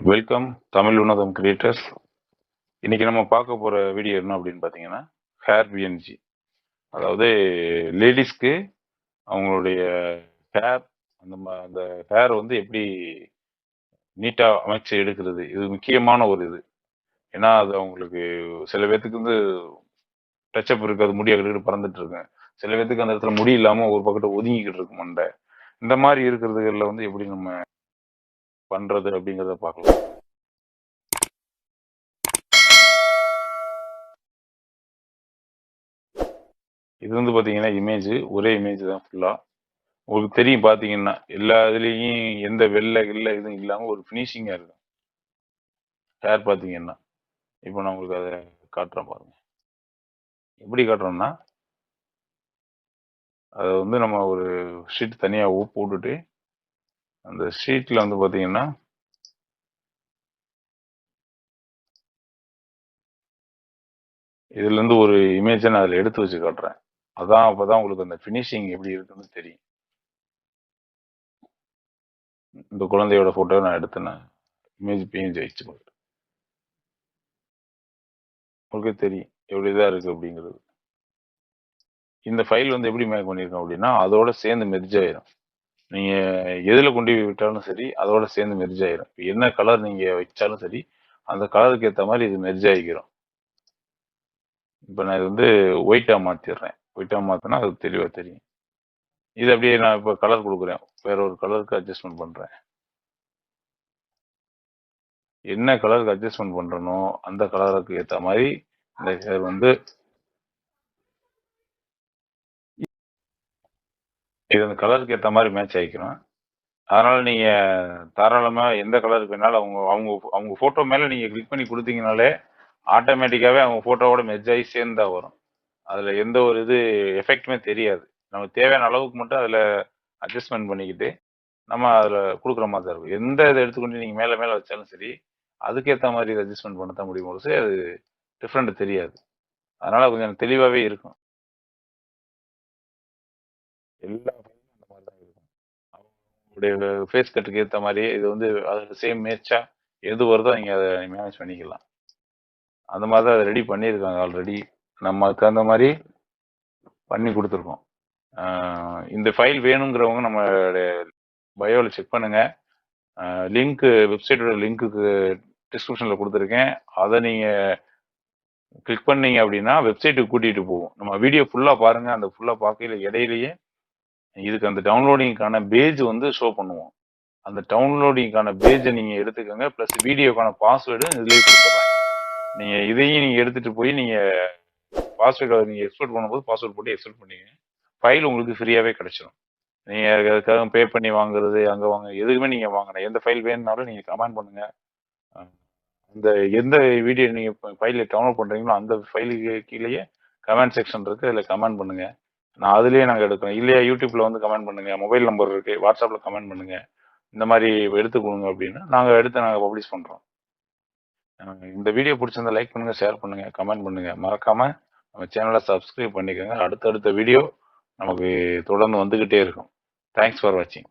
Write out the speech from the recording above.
Welcome Tamil உன்னதம் creators இன்னைக்கு நம்ம பார்க்க போற வீடியோ என்ன அப்படின்னு பார்த்தீங்கன்னா ஹேர் பிஎன்ஜி அதாவது லேடிஸ்க்கு அவங்களுடைய ஹேர் அந்த ம- அந்த ஹேர் வந்து எப்படி நீட்டாக அமைச்சு எடுக்கிறது இது முக்கியமான ஒரு இது. ஏன்னா அது அவங்களுக்கு சில பேர்த்துக்கு வந்து டச்சப் இருக்காது முடி அக்கிட்டு பறந்துட்டு இருக்கு. சில பேர்த்துக்கு அந்த இடத்துல முடி இல்லாம ஒரு பக்கத்தை ஒதுங்கிக்கிட்டு இருக்கு மண்டை. இந்த மாதிரி இருக்கிறதுகளில் வந்து எப்படி நம்ம பண்றது அப்படிங்கிறத பார்க்கலாம். இது வந்து பார்த்தீங்கன்னா இமேஜ் ஒரே இமேஜ் தான் ஃபுல்லா உங்களுக்கு தெரியும் பார்த்தீங்கன்னா எல்லா இதுலேயும் எந்த வெள்ளை கில்ல இதுவும் இல்லாமல் ஒரு ஃபினிஷிங்காக இருக்கும். ஹேர் பார்த்தீங்கன்னா இப்போ நான் உங்களுக்கு அதை காட்டுறேன் பாருங்க. எப்படி காட்டுறோம்னா அதை வந்து நம்ம ஒரு ஷீட் தனியாக உப்பு போட்டுட்டு அந்த ஷீட்ல வந்து பாத்தீங்கன்னா இதுல இருந்து ஒரு இமேஜை நான் அதுல எடுத்து வச்சு காட்டுறேன். அதான் அப்பதான் உங்களுக்கு அந்த ஃபினிஷிங் எப்படி இருக்குன்னு தெரியும். இந்த குழந்தையோட போட்டோ நான் எடுத்தேன் இமேஜ் பிஎன்ஜி ஆயிடுச்சு உங்களுக்கு தெரியும் எப்படி இதாக இருக்கு அப்படிங்கிறது. இந்த ஃபைல் வந்து எப்படி மேக் பண்ணியிருக்கோம் அப்படின்னா அதோட சேர்ந்து மெர்ஜ் ஆயிரும். நீங்க எதுல கொண்டு போய் விட்டாலும் சரி அதோட சேர்ந்து மெர்ஜ் ஆயிரும். இப்ப என்ன கலர் நீங்க வச்சாலும் சரி அந்த கலருக்கு ஏத்த மாதிரி இது மெர்ஜ் ஆகிக்கிறோம் இப்போ நான் இது வந்து ஒயிட்டா மாத்திடுறேன் ஒயிட்டா மாத்தினா அது தெளிவா தெரியும். இது அப்படியே நான் இப்போ கலர் கொடுக்குறேன். வேற ஒரு கலருக்கு அட்ஜஸ்ட்மெண்ட் பண்றேன். என்ன கலருக்கு அட்ஜஸ்ட்மெண்ட் பண்றனோ அந்த கலருக்கு ஏத்த மாதிரி இந்த ஹேர் வந்து இது அந்த கலருக்கு ஏற்ற மாதிரி மேட்ச் ஆகிக்கணும் அதனால் நீங்கள் தாராளமாக எந்த கலருக்கு வேணாலும் அவங்க அவங்க அவங்க ஃபோட்டோ மேலே நீங்கள் கிளிக் பண்ணி கொடுத்தீங்கனாலே ஆட்டோமேட்டிக்காகவே அவங்க ஃபோட்டோவோட மெஜ் ஆகி சேர்ந்தா வரும். அதில் எந்த ஒரு இது எஃபெக்ட்டுமே தெரியாது. நமக்கு தேவையான அளவுக்கு மட்டும் அதில் அட்ஜஸ்ட்மெண்ட் பண்ணிக்கிட்டு நம்ம அதில் கொடுக்குற மாதிரி தான் இருக்கும். எந்த இதை எடுத்துக்கொண்டு நீங்கள் மேலே மேலே வச்சாலும் சரி அதுக்கேற்ற மாதிரி இதை அட்ஜஸ்ட்மெண்ட் பண்ண தான் முடியும் ஒரு அது டிஃப்ரெண்ட் தெரியாது. அதனால் கொஞ்சம் தெளிவாகவே இருக்கும். எல்லா ஃபைலும் அந்த மாதிரி தான் இருக்கும் அவங்களுடைய ஃபேஸ் கட்டுக்கு ஏற்ற மாதிரி இது வந்து அது சேம் மேட்சா எது வருதோ நீங்கள் அதை மேனேஜ் பண்ணிக்கலாம். அந்த மாதிரி தான் அதை ரெடி பண்ணியிருக்காங்க ஆல்ரெடி நம்ம அதுக்கு தகுந்த மாதிரி பண்ணி கொடுத்துருக்கோம். இந்த ஃபைல் வேணுங்கிறவங்க நம்ம பயோவில் செக் பண்ணுங்க. லிங்க்கு வெப்சைட்டோட லிங்க்குக்கு டிஸ்கிரிப்ஷனில் கொடுத்துருக்கேன். அதை நீங்கள் கிளிக் பண்ணீங்க அப்படின்னா வெப்சைட்டுக்கு கூட்டிகிட்டு போகும். நம்ம வீடியோ ஃபுல்லாக பாருங்கள் அந்த ஃபுல்லாக பார்க்கையில இடையிலேயே இதுக்கு அந்த டவுன்லோடிங்க்கான பேஜ் வந்து ஷோ பண்ணுவோம். அந்த டவுன்லோடிங்க்கான பேஜை நீங்கள் எடுத்துக்கோங்க ப்ளஸ் வீடியோக்கான பாஸ்வேர்டு இதுலேயே கொடுத்துட்றேன் நீங்கள் இதையும் நீங்கள் எடுத்துகிட்டு போய் நீங்கள் பாஸ்வேர்டை நீங்கள் எக்ஸ்போர்ட் பண்ணும்போது பாஸ்வேர்ட் போட்டு எக்ஸ்போர்ட் பண்ணிங்க. ஃபைல் உங்களுக்கு ஃப்ரீயாகவே கிடைச்சிடும் நீங்கள் அதுக்காக பே பண்ணி வாங்குறது அங்கே வாங்க எதுக்குமே நீங்கள் வாங்கணும் எந்த ஃபைல் வேணும்னாலும் நீங்கள் கமெண்ட் பண்ணுங்கள் அந்த எந்த வீடியோ நீங்கள் ஃபைலில் டவுன்லோட் பண்ணுறீங்களோ அந்த ஃபைலுக்கு கீழேயே கமெண்ட் செக்ஷன் இருக்குது அதில் கமெண்ட் பண்ணுங்கள் நான் அதுலேயே நாங்கள் எடுக்கிறோம். இல்லையா யூடியூப்பில் வந்து கமெண்ட் பண்ணுங்க. மொபைல் நம்பர் இருக்கு. வாட்ஸ்அப்பில் கமெண்ட் பண்ணுங்க. இந்த மாதிரி எடுத்து கொடுங்க அப்படின்னு நாங்கள் எடுத்து நாங்கள் பப்ளிஷ் பண்ணுறோம் இந்த வீடியோ பிடிச்சிருந்தா லைக் பண்ணுங்க ஷேர் பண்ணுங்க கமெண்ட் பண்ணுங்க. மறக்காம நம்ம சேனலை சப்ஸ்கிரைப் பண்ணிக்கோங்க. அடுத்தடுத்த வீடியோ நமக்கு தொடர்ந்து வந்துகிட்டே இருக்கும். தேங்க்ஸ் ஃபார் வாட்சிங்